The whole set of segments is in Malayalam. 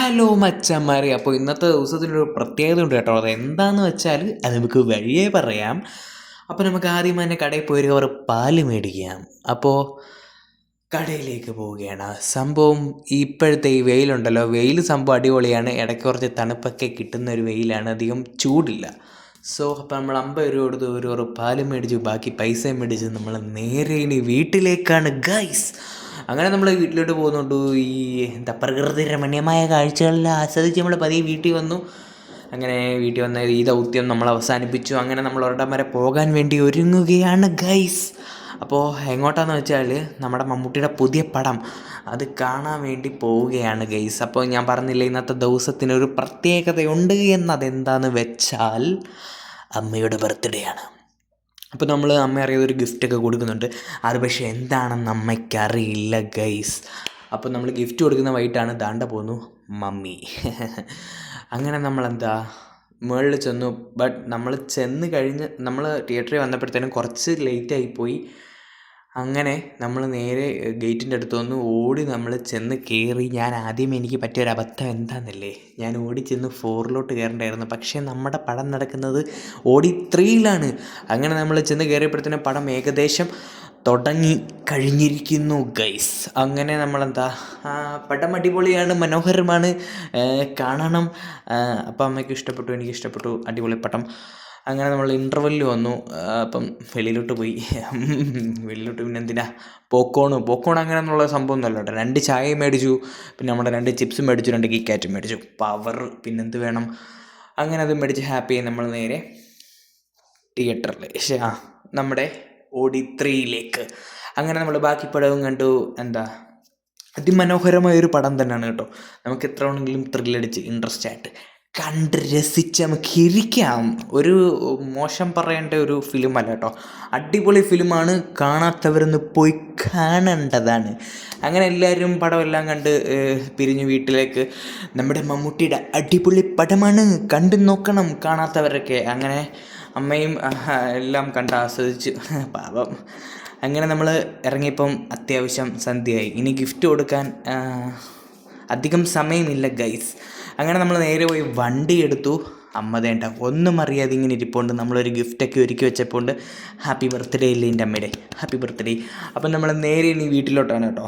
ഹലോ മച്ചന്മാരെ അപ്പോൾ ഇന്നത്തെ ദിവസത്തിനൊരു പ്രത്യേകത ഉണ്ട് കേട്ടോ. അത് എന്താണെന്ന് വെച്ചാൽ അത് നമുക്ക് വഴിയേ പറയാം. അപ്പോൾ നമുക്ക് ആദ്യം തന്നെ കടയിൽ പോയി കവർ പാൽ മേടിക്കാം. അപ്പോൾ കടയിലേക്ക് പോവുകയാണ്. സംഭവം ഇപ്പോഴത്തെ ഈ വെയിലുണ്ടല്ലോ. വെയിൽ സംഭവം അടിപൊളിയാണ്. ഇടയ്ക്ക് കുറച്ച് തണുപ്പൊക്കെ കിട്ടുന്ന ഒരു വെയിലാണ്. അധികം ചൂടില്ല. സോ അപ്പോൾ നമ്മൾ അമ്പത് രൂപ കൊടുത്ത് ഒരു കവർ പാൽ മേടിച്ചു ബാക്കി പൈസ മേടിച്ച് നമ്മൾ നേരെ ഇനി വീട്ടിലേക്കാണ്. ഗൈസ് അങ്ങനെ നമ്മൾ വീട്ടിലോട്ട് പോകുന്നുണ്ട്. ഈ എന്താ പ്രകൃതി രമണീയമായ കാഴ്ചകളിൽ ആസ്വദിച്ച് നമ്മൾ പതിയെ വീട്ടിൽ വന്നു. അങ്ങനെ വീട്ടിൽ വന്ന ഈ ദൗത്യം നമ്മൾ അവസാനിപ്പിച്ചു. അങ്ങനെ നമ്മൾ ഒരിടം വരെ പോകാൻ വേണ്ടി ഒരുങ്ങുകയാണ് ഗൈസ് അപ്പോൾ എങ്ങോട്ടാന്ന് വെച്ചാൽ നമ്മുടെ മമ്മൂട്ടിയുടെ പുതിയ പടം അത് കാണാൻ വേണ്ടി പോവുകയാണ് ഗൈസ് അപ്പോൾ ഞാൻ പറഞ്ഞില്ല ഇന്നത്തെ ദിവസത്തിനൊരു പ്രത്യേകതയുണ്ട് എന്നതെന്താന്ന് വെച്ചാൽ അമ്മയുടെ ബർത്ത്ഡേ ആണ്. അപ്പോൾ നമ്മൾ അമ്മ അറിയാതെ ഒരു ഗിഫ്റ്റൊക്കെ കൊടുക്കുന്നുണ്ട്. അത് പക്ഷേ എന്താണെന്ന് അമ്മയ്ക്ക് അറിയില്ല ഗൈസ് അപ്പോൾ നമ്മൾ ഗിഫ്റ്റ് കൊടുക്കുന്ന വൈകിട്ടാണ് ദാണ്ട പോന്നു മമ്മി. അങ്ങനെ നമ്മളെന്താ മുകളിൽ ചെന്നു. ബട്ട് നമ്മൾ ചെന്ന് കഴിഞ്ഞ് നമ്മൾ തിയേറ്ററിൽ വന്നപ്പോഴത്തേനും കുറച്ച് ലേറ്റായിപ്പോയി അങ്ങനെ നമ്മൾ നേരെ ഗേറ്റിന്റെ അടുത്ത് വന്ന് ഓടി നമ്മൾ ചെന്ന് കയറി ഞാൻ ആദ്യം എനിക്ക് പറ്റിയ ഒരു അബദ്ധം എന്താണെന്നല്ലേ ഞാൻ ഓടി ചെന്ന് ഫോറിലോട്ട് കയറേണ്ടായിരുന്നു പക്ഷേ നമ്മുടെ പടം നടക്കുന്നത് ഓടി ത്രീയിലാണ് അങ്ങനെ നമ്മൾ ചെന്ന് കയറിയപ്പോഴത്തേനും പടം ഏകദേശം തുടങ്ങി കഴിഞ്ഞിരിക്കുന്നു ഗൈസ്. അങ്ങനെ നമ്മളെന്താ പടം അടിപൊളിയാണ് മനോഹരമാണ്. കാണണം. അപ്പം അമ്മയ്ക്ക് ഇഷ്ടപ്പെട്ടു എനിക്ക് ഇഷ്ടപ്പെട്ടു അടിപൊളി പടം. അങ്ങനെ നമ്മൾ ഇന്റർവെല്ലിൽ വന്നു. അപ്പം വെളിയിലോട്ട് പോയി. വെളിയിലോട്ട് പിന്നെ എന്തിനാ? പോക്കോണ് പോക്കോൺ അങ്ങനെ എന്നുള്ള സംഭവം ഒന്നുമല്ല കേട്ടോ. രണ്ട് ചായ മേടിച്ചു. പിന്നെ നമ്മുടെ രണ്ട് ചിപ്സും മേടിച്ചു. രണ്ട് കിക്കാറ്റും മേടിച്ചു. പവർ പിന്നെന്ത് വേണം? അങ്ങനെ അത് മേടിച്ച് ഹാപ്പി നമ്മൾ നേരെ തിയേറ്ററിൽ ആ നമ്മുടെ ഓടി ത്രീയിലേക്ക് അങ്ങനെ നമ്മൾ ബാക്കി പടവും കണ്ടു. എന്താ? അതിമനോഹരമായ ഒരു പടം തന്നെയാണ് കേട്ടോ. നമുക്ക് എത്ര വേണമെങ്കിലും ത്രില്ലടിച്ച് ഇൻട്രസ്റ്റ് ആയിട്ട് കണ്ട് രസിച്ച് നമുക്ക് ഇരിക്കാം. ഒരു മോശം പറയേണ്ട ഒരു ഫിലിം അല്ല കേട്ടോ. അടിപൊളി ഫിലിമാണ്. കാണാത്തവരൊന്ന് പോയി കാണേണ്ടതാണ്. അങ്ങനെ എല്ലാവരും പടമെല്ലാം കണ്ട് പിരിഞ്ഞു വീട്ടിലേക്ക്. നമ്മുടെ മമ്മൂട്ടിയുടെ അടിപൊളി പടമാണ്. കണ്ടു നോക്കണം കാണാത്തവരൊക്കെ. അങ്ങനെ അമ്മയും എല്ലാം കണ്ട് ആസ്വദിച്ച്. പാപം അങ്ങനെ നമ്മൾ ഇറങ്ങിയപ്പം അത്യാവശ്യം സന്ധ്യയായി. ഇനി ഗിഫ്റ്റ് കൊടുക്കാൻ അധികം സമയമില്ല ഗൈസ്. അങ്ങനെ നമ്മൾ നേരെ പോയി വണ്ടി എടുത്തു. അമ്മ ഒന്നും അറിയാതെ ഇങ്ങനെ ഇരിപ്പുണ്ട്. നമ്മളൊരു ഗിഫ്റ്റൊക്കെ ഒരുക്കി വെച്ചപ്പോണ്ട് ഹാപ്പി ബർത്ത്ഡേ ഇല്ലേ എന്റെ അമ്മയുടെ? Happy birthday. അപ്പം നമ്മൾ നേരെ ഇനി വീട്ടിലോട്ടാണ് കേട്ടോ.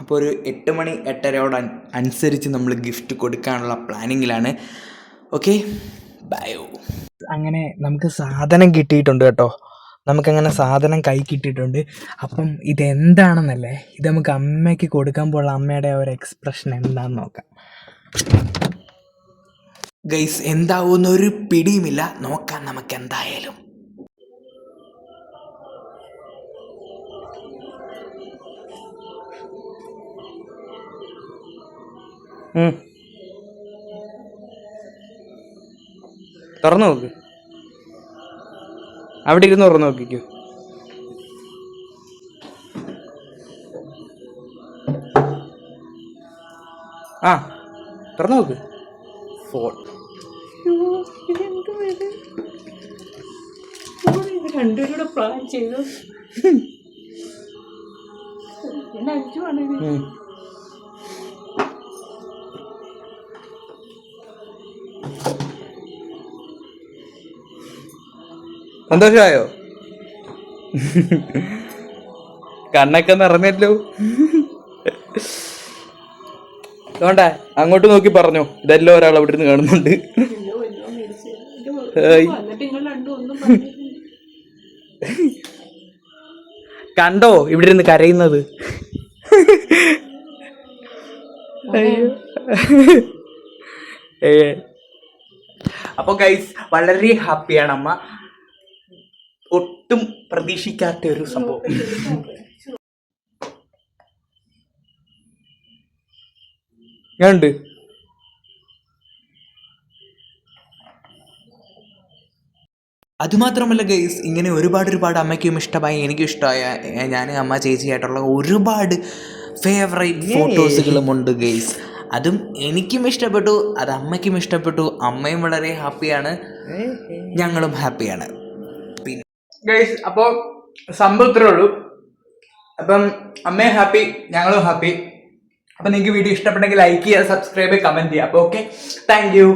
അപ്പോൾ ഒരു എട്ട് മണി എട്ടരയോട് അനുസരിച്ച് നമ്മൾ ഗിഫ്റ്റ് കൊടുക്കാനുള്ള പ്ലാനിങ്ങിലാണ് ഓക്കെ ബയോ അങ്ങനെ നമുക്ക് സാധനം കിട്ടിയിട്ടുണ്ട് കേട്ടോ. നമുക്കങ്ങനെ സാധനം കൈ കിട്ടിയിട്ടുണ്ട്. അപ്പം ഇതെന്താണെന്നല്ലേ? ഇത് നമുക്ക് അമ്മയ്ക്ക് കൊടുക്കാൻ പോലുള്ള അമ്മയുടെ ഒരു എക്സ്പ്രഷൻ എന്താണെന്ന് നോക്കാം. ഗൈസ് എന്താവുന്ന ഒരു പിടിയുമില്ല. നോക്കാം നമുക്ക് എന്തായാലും തുറന്നു നോക്ക്. അവിടെ ഇരുന്ന് തുറന്നു നോക്കിക്കോ. ആ. തുറന്നു നോക്ക്. ഫോൺ പ്ലാൻ ചെയ്തു. സന്തോഷമായോ? കണ്ണൊക്കെ നിറഞ്ഞല്ലോ അതുകൊണ്ടാ അങ്ങോട്ട് നോക്കി പറഞ്ഞോ. ഇതെല്ലാം ഒരാൾ അവിടെ ഇരുന്ന് കാണുന്നുണ്ട്. കണ്ടോ ഇവിടെ ഇരുന്ന് കരയുന്നത്? അപ്പോൾ ഗൈസ് വളരെ ഹാപ്പിയാണ് അമ്മ. ഒട്ടും പ്രതീക്ഷിക്കാത്ത ഒരു സംഭവം. ഞാനുണ്ട് അതുമാത്രമല്ല ഗൈസ് ഇങ്ങനെ ഒരുപാട് ഒരുപാട് അമ്മയ്ക്കും ഇഷ്ടമായി എനിക്കും ഇഷ്ടമായ ഞാൻ അമ്മ ചേച്ചിയായിട്ടുള്ള ഒരുപാട് ഫേവറേറ്റ് ഫോട്ടോസുകളും ഉണ്ട് ഗൈസ് അതും എനിക്കും ഇഷ്ടപ്പെട്ടു അത് അമ്മയ്ക്കും ഇഷ്ടപ്പെട്ടു അമ്മയും വളരെ ഹാപ്പിയാണ് ഞങ്ങളും ഹാപ്പിയാണ് പിന്നെ ഗൈസ് അപ്പോൾ സംഭവം ഇത്രേ ഉള്ളൂ. അപ്പം അമ്മയും ഹാപ്പി ഞങ്ങളും ഹാപ്പി അപ്പൊ നിങ്ങൾക്ക് വീഡിയോ ഇഷ്ടപ്പെട്ടെങ്കിൽ ലൈക്ക് ചെയ്യുക സബ്സ്ക്രൈബ് ചെയ്യുക കമന്റ് ചെയ്യുക അപ്പൊ ഓക്കെ താങ്ക് യു